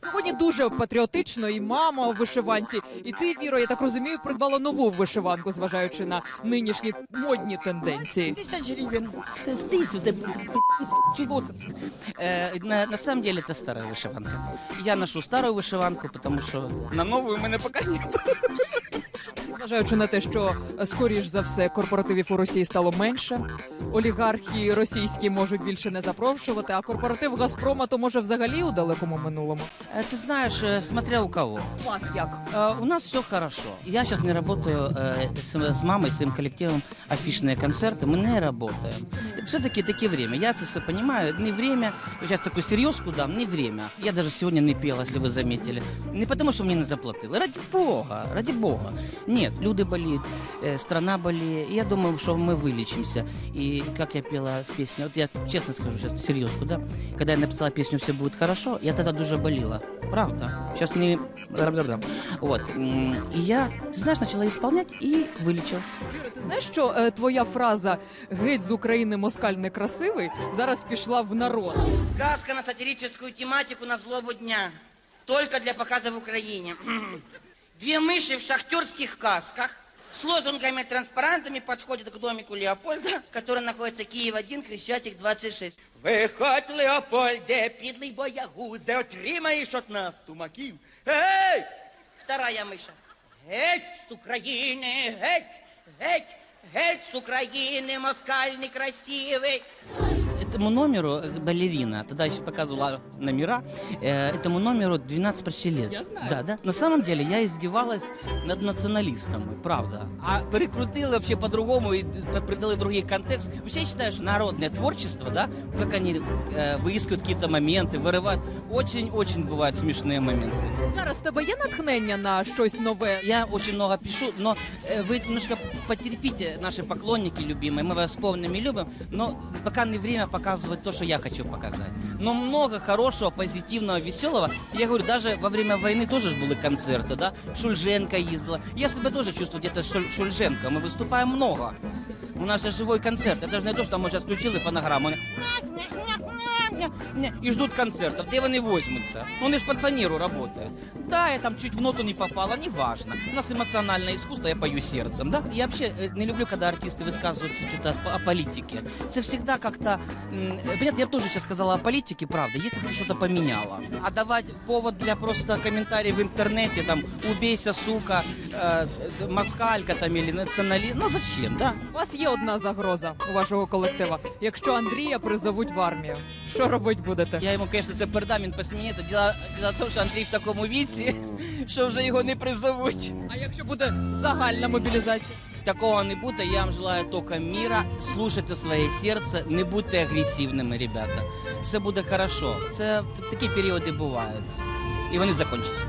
Сьогодні дуже патріотично, і мама у вишиванці, і ти, Віро, я так розумію, придбала нову вишиванку, зважаючи на нинішні модні тенденції. Тысяч гривен. Стыдится, это чего ты? Э, на, на самом деле это старая вышиванка. Я ношу старую вышиванку, потому что на новую у меня пока нет. Зважаючи на те, що е, скоріш за все корпоративів у Росії стало менше, олігархи російські можуть більше не запрошувати, а корпоратив Газпрома то може взагалі у далекому минулому. Э, Ты знаешь, э, смотря у кого. Клас як. Э, У нас все хорошо. Я сейчас не работаю э, с, с мамой, своим коллективом афишные концерты. Мы не работаем. Все-таки таки время. Я это все понимаю. Не время. Сейчас такую серьезку дам. Не время. Я даже сегодня не пел, если вы заметили. Не потому, что мне не заплатили. Ради бога. Ради бога. Нет, люди болеют, э, страна болеет. И я думаю, что мы вылечимся. И как я пела в песне, вот я честно скажу сейчас серьезку, да, когда я написала песню «Все будет хорошо», я тогда дуже болела. Правда. Сейчас не... Вот. М, И я, ты знаешь, начала исполнять и вылечилась. Віро, ти знаєш, що е, твоя фраза геть з України москаль некрасивий зараз пішла в народ. Сказка на сатирическую тематику на злобу дня. Только для показа в Украине. Две мыши в шахтерских касках с лозунгами и транспарантами подходят к домику Леопольда, который находится Киев-1, Крещатик 26. Виходь, Леопольде, підлий боягузе, отримаєш от нас тумаків. Гей! Вторая миша. Геть з України, геть, геть, геть з України, москаль некрасивий. Этому номеру э, балерина, тогда еще показывала номера, э, этому номеру 12 почти лет. Я знаю. Да, да. На самом деле я издевалась над националистами, правда. А перекрутили вообще по-другому и п- придали другой контекст. Вообще я считаю, что народное творчество, да, как они э, выискивают какие-то моменты, вырывают, очень-очень бывают смешные моменты. Зараз в тебе є натхнення на щось нове. Я очень много пишу, но э, вы немножко потерпите, наши поклонники любимые, мы вас помним и любим, но пока не время показывать то, что я хочу показать. Но много хорошего, позитивного, веселого. Я говорю, даже во время войны тоже ж были концерты, да? Шульженко ездила. Я себя тоже чувствую где-то Шуль- Шульженко. Мы выступаем много. У нас же живой концерт. Это же не то, что мы сейчас включили фонограмму. Они и ждут концертов. Где они возьмутся? Ну, Он лишь под фанеру работает. Да, я там чуть в ноту не попала, неважно. У нас эмоциональное искусство, я пою сердцем, да? Я вообще э, не люблю, когда артисты высказываются что-то о, о политике. Это всегда как-то... м, э, Понятно, я тоже сейчас сказала о политике, правда, если бы ты что-то поменяла. А давать повод для просто комментариев в интернете, там, убейся, сука, э, э, москалька там или националист, ну зачем, да? У вас є одна загроза у вашого колектива. Якщо Андрія призовуть в армію, що робить будете? Я йому, звісно, це передам, він посміється. Діла, діло того, що Андрій в такому віці, що вже його не призовуть. А якщо буде загальна мобілізація? Такого не буде. Я вам желаю тільки міра. Слушайте своє серце, не будьте агресивними, ребята. Все буде хорошо. Це такі періоди бувають. І вони закінчаться.